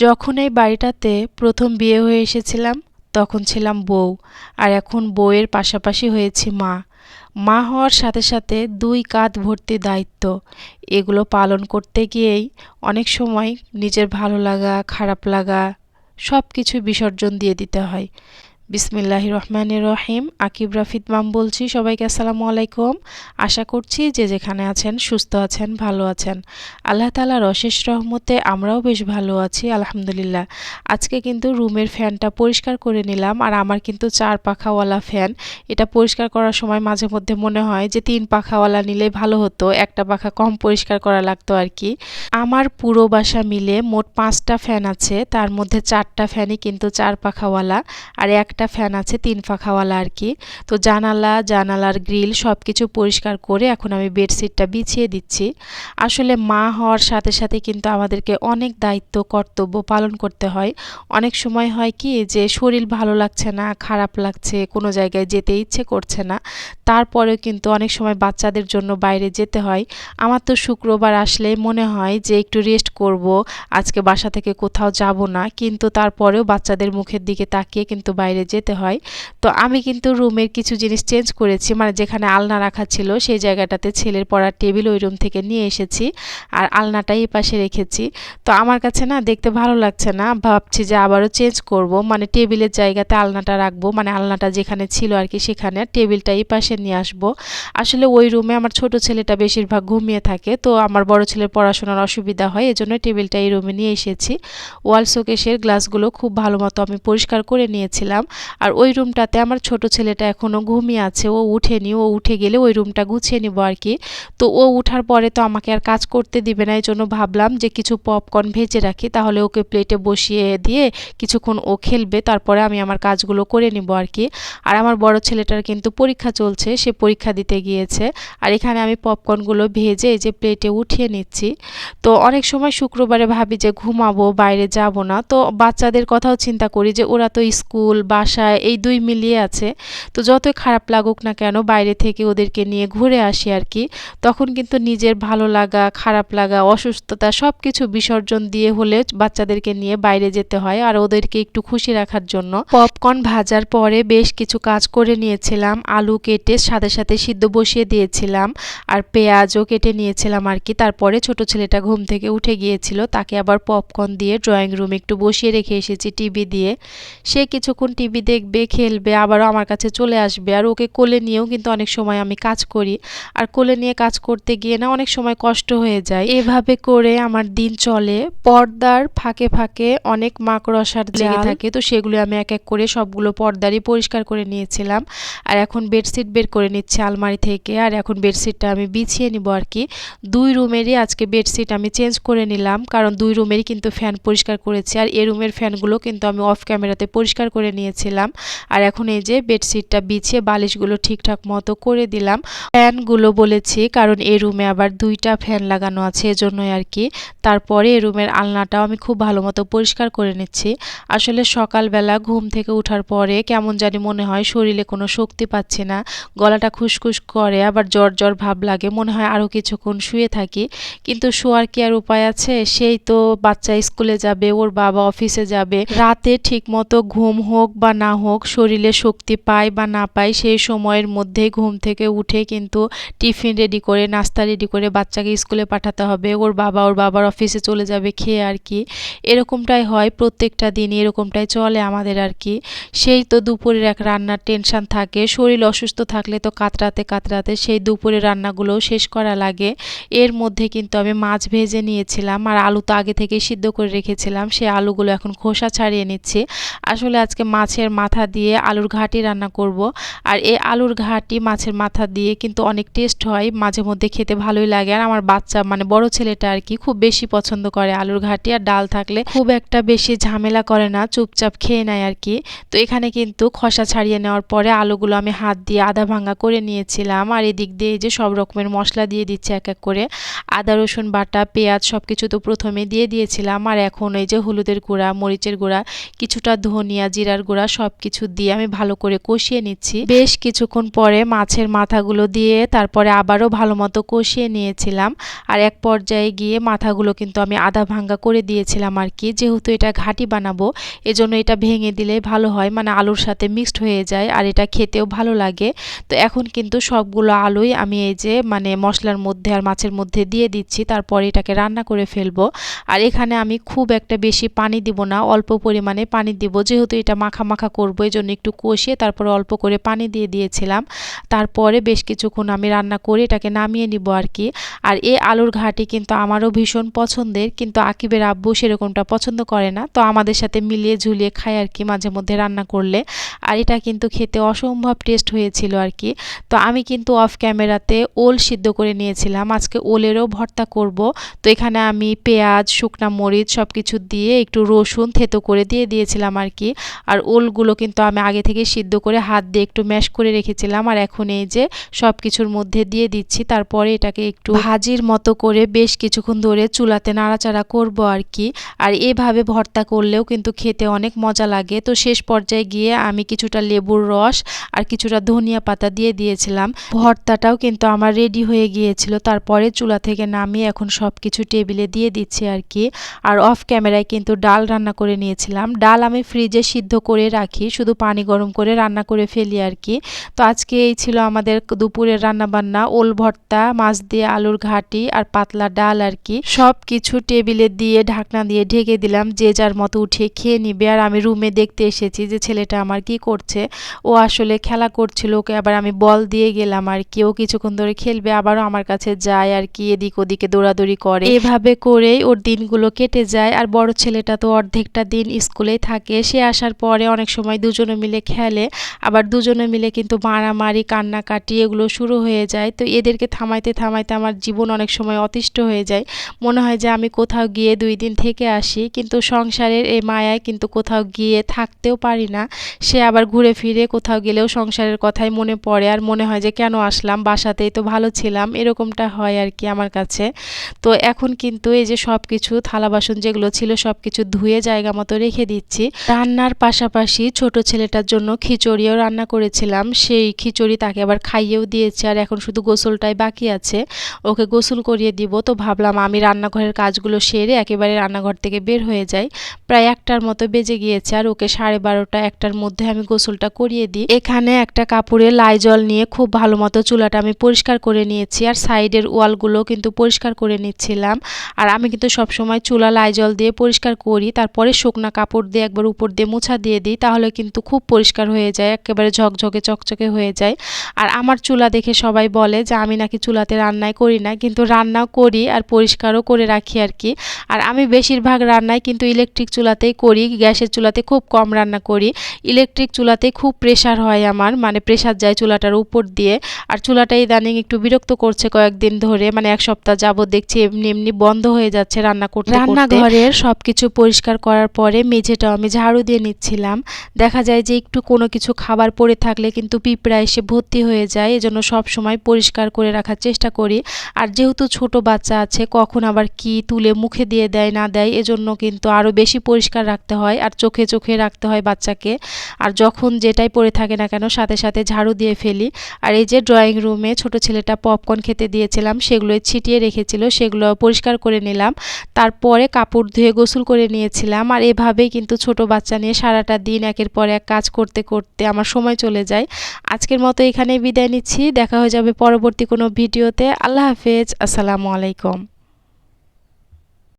যখন এই বাড়িটাতে প্রথম বিয়ে হয়ে এসেছিলাম, তখন ছিলাম বউ, আর এখন বউয়ের পাশাপাশি হয়েছি মা। মা হওয়ার সাথে সাথে দুই কাঁধ ভর্তি দায়িত্ব। এগুলো পালন করতে গিয়েই অনেক সময় নিজের ভালো লাগা, খারাপ লাগা সব কিছু বিসর্জন দিয়ে দিতে হয়। বিসমিল্লাহ রহমান রহিম। আকিব রাফিদ মাম বলছি, সবাইকে আসসালামু আলাইকুম। আশা করছি যে যেখানে আছেন, সুস্থ আছেন, ভালো আছেন। আল্লাহ তালার অশেষ রহমতে আমরাও বেশ ভালো আছি, আলহামদুলিল্লাহ। আজকে কিন্তু রুমের ফ্যানটা পরিষ্কার করে নিলাম, আর আমার কিন্তু চার পাখাওয়ালা ফ্যান। এটা পরিষ্কার করার সময় মাঝে মধ্যে মনে হয় যে তিন পাখাওয়ালা নিলে ভালো হতো, একটা পাখা কম পরিষ্কার করা লাগতো আর কি। আমার পুরো বাসা মিলে মোট পাঁচটা ফ্যান আছে, তার মধ্যে চারটা ফ্যানই কিন্তু চার পাখাওয়ালা, আর এক একটা ফ্যান আছে, তিন ফাঁকাওয়ালা আর কি তো জানালা, জানালার গ্রিল সব কিছু পরিষ্কার করে এখন আমি বেডশিটটা বিছিয়ে দিচ্ছি। আসলে মা হওয়ার সাথে সাথে কিন্তু আমাদেরকে অনেক দায়িত্ব, কর্তব্য পালন করতে হয়। অনেক সময় হয় কি যে শরীর ভালো লাগছে না, খারাপ লাগছে, কোনো জায়গায় যেতে ইচ্ছে করছে না। তারপরেও কিন্তু অনেক সময় বাচ্চাদের জন্য বাইরে যেতে হয়। আমার তো শুক্রবার আসলে মনে হয় যে একটু রেস্ট করব, আজকে বাসা থেকে কোথাও যাব না। কিন্তু তারপরেও বাচ্চাদের মুখের দিকে তাকিয়ে কিন্তু বাইরে যেতে হয়। তো আমি কিন্তু রুমের কিছু জিনিস চেঞ্জ করেছি। মানে যেখানে আলনা রাখা ছিল, সেই জায়গাটাতে ছেলের পড়ার টেবিল ওই রুম থেকে নিয়ে এসেছি আর আলনাটাই পাশে রেখেছি। তো আমার কাছে না দেখতে ভালো লাগছে না। ভাবছি যে আবারও চেঞ্জ করব। মানে টেবিলের জায়গাতে আলনাটা রাখব। মানে আলনাটা যেখানে ছিল আর কি সেখানে টেবিলটা এই পাশে নিয়ে আসব। আসলে ওই রুমে আমার ছোট ছেলেটা বেশিরভাগ ঘুমিয়ে থাকে। তো আমার বড় ছেলের পড়াশোনার অসুবিধা হয়, এজন্য টেবিলটা এই রুমে নিয়ে এসেছি। ওয়াল শোকেশের গ্লাসগুলো খুব ভালো মতো আমি পরিষ্কার করে নিয়েছিলাম। আর ওই রুমটাতে আমার ছোট ছেলেটা এখনও ঘুমিয়ে আছে, ও উঠেনি, ও উঠে গেলে ওই রুমটা গুছিয়ে নিব আর কি। তো ও উঠার পরে তো আমাকে আর কাজ করতে দিবে না এই জন্য ভাবলাম যে কিছু পপকর্ন ভেজে রাখি, তাহলে ওকে প্লেটে বসিয়ে দিয়ে কিছুক্ষণ ও খেলবে, তারপরে আমি আমার কাজগুলো করে নিব আর কি। আর আমার বড় ছেলেটার কিন্তু পরীক্ষা চলছে, সে পরীক্ষা দিতে গিয়েছে। আর এখানে আমি পপকর্নগুলো ভেজে যে প্লেটে উঠিয়ে নিচ্ছি। তো অনেক সময় শুক্রবারে ভাবি যে ঘুমাবো, বাইরে যাব না, তো বাচ্চাদের কথাও চিন্তা করি যে ওরা তো স্কুল বাসায় এই দুই মিলিয়ে আছে। তো যতই খারাপ লাগুক না কেন, বাইরে থেকে ওদেরকে নিয়ে ঘুরে আসি আর কি, তখন কিন্তু নিজের ভালো লাগা, খারাপ লাগা, অসুস্থতা সব কিছু বিসর্জন দিয়ে হলে বাচ্চাদেরকে নিয়ে বাইরে যেতে হয় আর ওদেরকে একটু খুশি রাখার জন্য। পপকর্ন ভাজার পরে বেশ কিছু কাজ করে নিয়েছিলাম, আলু কেটে সাথে সাথে সিদ্ধ বসিয়ে দিয়েছিলাম আর পেঁয়াজও কেটে নিয়েছিলাম আর কি। তারপরে ছোট ছেলেটা ঘুম থেকে উঠে গিয়েছিল, তাকে আবার পপকর্ন দিয়ে ড্রয়িং রুমে একটু বসিয়ে রেখে এসেছি টিভি দিয়ে। সে কিছুক্ষণ টিভি দেখবে খেলবে আবারও আমার কাছে চলে আসবে। আর ওকে কোলে নিয়েও কিন্তু অনেক সময় আমি কাজ করি। আর কোলে নিয়ে কাজ করতে গিয়ে না অনেক সময় কষ্ট হয়ে যায়। এভাবে করে আমার দিন চলে। পর্দার ফাঁকে ফাঁকে অনেক মাকড়সার লেগে থাকে। তো সেগুলো আমি এক এক করে সবগুলো পর্দারই পরিষ্কার করে নিয়েছিলাম। আর এখন বেডশিট বের করে নিচ্ছে আলমারি থেকে। আর এখন বেডশিটটা আমি বিছিয়ে নিব আর কি। দুই রুমেরই আজকে বেডশিট আমি চেঞ্জ করে নিলাম। কারণ দুই রুমেরই কিন্তু ফ্যান পরিষ্কার করেছি। আর এ রুমের ফ্যানগুলো কিন্তু আমি অফ ক্যামেরাতে পরিষ্কার করে নিয়েছিলাম আর এখন এই যে বেডশিটটা বিছিয়ে বালিশগুলো ঠিকঠাক মতো করে দিলাম। ফ্যানগুলো বলেছি, কারণ এই রুমে আবার দুইটা ফ্যান লাগানো আছে, এজন্যই আর কি। তারপরে এই রুমের আলনাটাও আমি খুব ভালো মতো পরিষ্কার করে নিচ্ছি। আসলে সকালবেলা ঘুম থেকে ওঠার পরে কেমন জানি মনে হয় শরীরে কোনো শক্তি পাচ্ছি না। গলাটা খুসখুস করে, আবার জ্বর জ্বর ভাব লাগে, মনে হয় আরও কিছুক্ষণ শুয়ে থাকি। কিন্তু শোয়ার কি আর উপায় আছে? সেই তো বাচ্চা স্কুলে যাবে, ওর বাবা অফিসে যাবে। রাতে ঠিক মতো ঘুম হোক বা না হোক, শরীরে শক্তি পায় বা না পায়, সেই সময়ের মধ্যে ঘুম থেকে উঠে কিন্তু টিফিন রেডি করে, নাস্তা রেডি করে বাচ্চাকে স্কুলে পাঠাতে হবে। ওর বাবা ওর বাবার অফিসে চলে যাবে খেয়ে আর কি। এরকমটাই হয় প্রত্যেকটা দিন এরকমটাই চলে আমাদের আর কি। সেই তো দুপুরের এক রান্নার টেনশন থাকে। শরীর অসুস্থ থাকলে তো কাতরাতে কাতরাতে সেই দুপুরের রান্নাগুলোও শেষ করা লাগে। এর মধ্যে কিন্তু আমি মাছ ভেজে নিয়েছিলাম আর আলু তো আগে থেকে সিদ্ধ করে রেখেছিলাম। সেই আলুগুলো এখন খোসা ছাড়িয়ে নিচ্ছি। আসলে আজকে মাছের মাথা দিয়ে আলুর ঘাটি রান্না করব। আর এই আলুর ঘাটি মাছের মাথা দিয়ে কিন্তু অনেক টেস্ট হয়, মাঝে মধ্যে খেতে ভালোই লাগে। আর আমার বাচ্চা মানে বড় ছেলেটা আর কি, খুব বেশি পছন্দ করে আলুর ঘাটি। আর ডাল থাকলে খুব একটা বেশি ঝামেলা করে না, চুপচাপ খেয়ে নেয় আর কি। তো এখানে কিন্তু খসা ছাড়িয়ে নেওয়ার পরে আলুগুলো আমি হাত দিয়ে আধা ভাঙা করে নিয়েছিলাম। আর এদিক দিয়ে যে সব রকমের মশলা দিয়ে দিচ্ছে এক এক করে। আদা, রসুন, বাটা, পেঁয়াজ সব কিছু তো প্রথমে দিয়ে দিয়েছিলাম। আর এখন এই যে হলুদের গুঁড়া, মরিচের গুঁড়া, কিছুটা ধনিয়া, জিরার গুঁড়া সব কিছু দিয়ে আমি ভালো করে কষিয়ে নিচ্ছি। বেশ কিছুক্ষণ পরে মাছের মাথাগুলো দিয়ে তারপরে আবারও ভালো মতো কষিয়ে নিয়েছিলাম। আর এক পর্যায়ে গিয়ে মাথাগুলো কিন্তু আমি আধা ভাঙ্গা করে দিয়েছিলাম আর কি। যেহেতু এটা ঘাটি বানাবো, এজন্য এটা ভেঙে দিলে ভালো হয়। মানে আলুর সাথে মিক্সড হয়ে যায় আর এটা খেতেও ভালো লাগে। তো এখন কিন্তু সবগুলো আলুই আমি এই যে মানে মশলার মধ্যে আর মাছের মধ্যে দিয়ে দিচ্ছি। তারপরে এটাকে রান্না করে ফেলব। আর এখানে আমি খুব একটা বেশি পানি দিব না। অল্প পরিমাণে পানি দিব। যেহেতু এটা মাখা মাখা করব, এই জন্য একটু কষিয়ে তারপরে অল্প করে পানি দিয়ে দিয়েছিলাম। তারপরে বেশ কিছুক্ষণ আমি রান্না করে এটাকে নামিয়ে নিব আর কি। আর এই আলুর ঘাটি কিন্তু আমারও ভীষণ পছন্দের, কিন্তু আকিবের আব্বু সেরকমটা পছন্দ করে না, তো আমাদের সাথে মিলিয়ে ঝুলিয়ে খায় আর কি মাঝে মধ্যে রান্না করলে। আর এটা কিন্তু খেতে অসম্ভব টেস্ট হয়েছিল আর কি। তো আমি কিন্তু অফ ক্যামেরাতে ওল সিদ্ধ করে নিয়েছিলাম, আজকে ওলেরও ভর্তা করব। তো এখানে আমি পেঁয়াজ, শুকনা মরিচ সব কিছু দিয়ে একটু রসুন থেতো করে দিয়ে দিয়েছিলাম আর কি। আর ওলগুলো কিন্তু আমি আগে থেকে সিদ্ধ করে হাত দিয়ে একটু ম্যাশ করে রেখেছিলাম। আর এখন এই যে সব কিছুর মধ্যে দিয়ে দিচ্ছি, তারপরে এটাকে একটু ভাজির মতো করে বেশ কিছুক্ষণ ধরে চুলাতে নাড়াচাড়া করব আর কি। আর এভাবে ভর্তা করলেও কিন্তু খেতে অনেক মজা লাগে। তো শেষ পর্যায়ে গিয়ে আমি কিছুটা লেবুর রস আর কিছুটা ধনিয়া পাতা দিয়ে দিয়েছিলাম। ভর্তাটাও কিন্তু আমার রেডি হয়ে গিয়েছিল। তারপরে চুলা থেকে নামিয়ে এখন সব কিছু টেবিলে দিয়ে দিচ্ছি আর কি। আর অফ ক্যামেরায় কিন্তু ডাল রান্না করে নিয়েছিলাম। ডাল আমি ফ্রিজে সিদ্ধ করে রাখি, শুধু পানি গরম করে রান্না করে ফেলি আর কি তো আজকে এই ছিল আমাদের দুপুরের রান্না বান্না ওল ভর্তা, মাছ দিয়ে আলুর ঘাটি আর পাতলা ডাল আর কি সব কিছু টেবিলে দিয়ে ঢাকনা দিয়ে ঢেকে দিলাম, যে যার মতো উঠে খেয়ে নিবে। আর আমি রুমে দেখতে এসেছি যে ছেলেটা আমার কি করছে। ও আসলে খেলা করছিল, ওকে আবার আমি বল দিয়ে গেলাম আর কি ও কিছুক্ষণ ধরে খেলবে, আবারও আমার কাছে যায় আর কি এদিক ওদিকে দৌড়াদৌড়ি করে। এভাবে করেই ওর দিনগুলো কেটে যায়। আর বড় ছেলেটা তো অর্ধেকটা দিন স্কুলেই থাকে। সে আসার পরে অনেক সময় দুজনে মিলে খেলে, আবার দুজনে মিলে কিন্তু মারামারি, কান্নাকাটি এগুলো শুরু হয়ে যায়। তো এদেরকে থামাইতে থামাইতে আমার জীবন অনেক সময় অতিষ্ঠ হয়ে যায়। মনে হয় যে আমি কোথাও গিয়ে দুই দিন থেকে আসি, কিন্তু সংসারের এই মায়ায় কিন্তু কোথাও গিয়ে থাকতেও পারি না। সে আবার ঘুরে ফিরে কোথাও গেলেও সংসারের কথাই মনে পড়ে, আর মনে হয় যে কেন আসলাম, বাসাতেই তো ভালো ছিলাম, এরকমটা হয় আর কি আমার কাছে। তো এখন কিন্তু এই যে সব কিছু থালা বাসন যেগুলো ছিল সব কিছু ধুয়ে জায়গা মতো রেখে দিচ্ছি। রান্নার পাশাপাশি ছোট ছেলেটার জন্য খিচুড়িও রান্না করেছিলাম। সেই খিচুড়ি তাকে আবার খাইয়েও দিয়েছে আর এখন শুধু গোসলটাই বাকি আছে। ওকে গোসল করিয়ে দিব। তো ভাবলাম আমি রান্নাঘরের কাজগুলো সেরে একেবারে রান্নাঘর থেকে বের হয়ে যাই। প্রায় একটার মতো বেজে গিয়েছে আর ওকে সাড়ে বারোটা একটার মধ্যে আমি গোসলটা করিয়ে দিই। এখানে একটা কাপড়ে লাই জল নিয়ে খুব ভালো মতো চুলাটা আমি পরিষ্কার করে নিয়েছি আর সাইডের ওয়ালগুলো কিন্তু পরিষ্কার করে নিচ্ছিলাম। আর আমি কিন্তু সবসময় চুলা লাই জল দিয়ে পরিষ্কার করি। তারপরে শুকনা কাপড় দিয়ে একবার উপর দিয়ে মোছা দিয়ে দিই। তাহলে কিন্তু খুব পরিষ্কার হয়ে যায় একেবারে ঝকঝকে চকচকে হয়ে যায়। আর আমার চুলা দেখে সবাই বলে যে আমি নাকি চুলাতে রান্নাই করি না, কিন্তু রান্নাও করি আর পরিষ্কারও করে রাখি আর কি। আর আমি বেশিরভাগ রান্নাই কিন্তু ইলেকট্রিক চুলাতেই করি, গ্যাসের চুলাতে খুব কম রান্না করি। ইলেকট্রিক চুলাতে খুব প্রেশার হয় আমার মানে প্রেশার যায় চুলাটার উপর দিয়ে। আর চুলাটা ইদানিং একটু বিরক্ত করছে কয়েকদিন ধরে মানে এক সপ্তাহ যাবত দেখছি এমনি এমনি বন্ধ হয়ে যাচ্ছে রান্না করতে রান্নাঘরের সব কিছু পরিষ্কার করার পরে মেঝেটাও আমি ঝাড়ু দিয়ে নিচ্ছিলাম। দেখা যায় যে একটু কোনো কিছু খাবার পড়ে থাকলে কিন্তু পিঁপড়া এসে ভর্তি হয়ে যায়, এজন্য সব সময় পরিষ্কার করে রাখার চেষ্টা করি। আর যেহেতু ছোট বাচ্চা আছে, কখন আবার কি তুলে মুখে দিয়ে দেয়, না দেয়, এজন্য কিন্তু আরও বেশি পরিষ্কার রাখতে হয় আর চোখে চোখে রাখতে হয় বাচ্চাকে। আর যখন যেটাই পড়ে থাকে না কেন, সাথে সাথে ঝাড়ু দিয়ে ফেলি। আর এই যে ড্রয়িং রুমে ছোট ছেলেটা পপকর্ন খেতে দিয়েছিলাম, সেগুলো ছিটিয়ে রেখেছিল, সেগুলো পরিষ্কার করে নিলাম। তারপরে কাপড় ধুয়ে গোসল করে নিয়েছিলাম। আর এভাবেই কিন্তু ছোট বাচ্চা নিয়ে সারাটা দিন একের পর এক কাজ করতে করতে আমার সময় চলে যায়। আজকের মতো এখানে বিদায় নিচ্ছি দেখা হয়ে যাবে পরবর্তী কোনো ভিডিওতে। আল্লাহ হাফেজ আসসালামু আলাইকুম।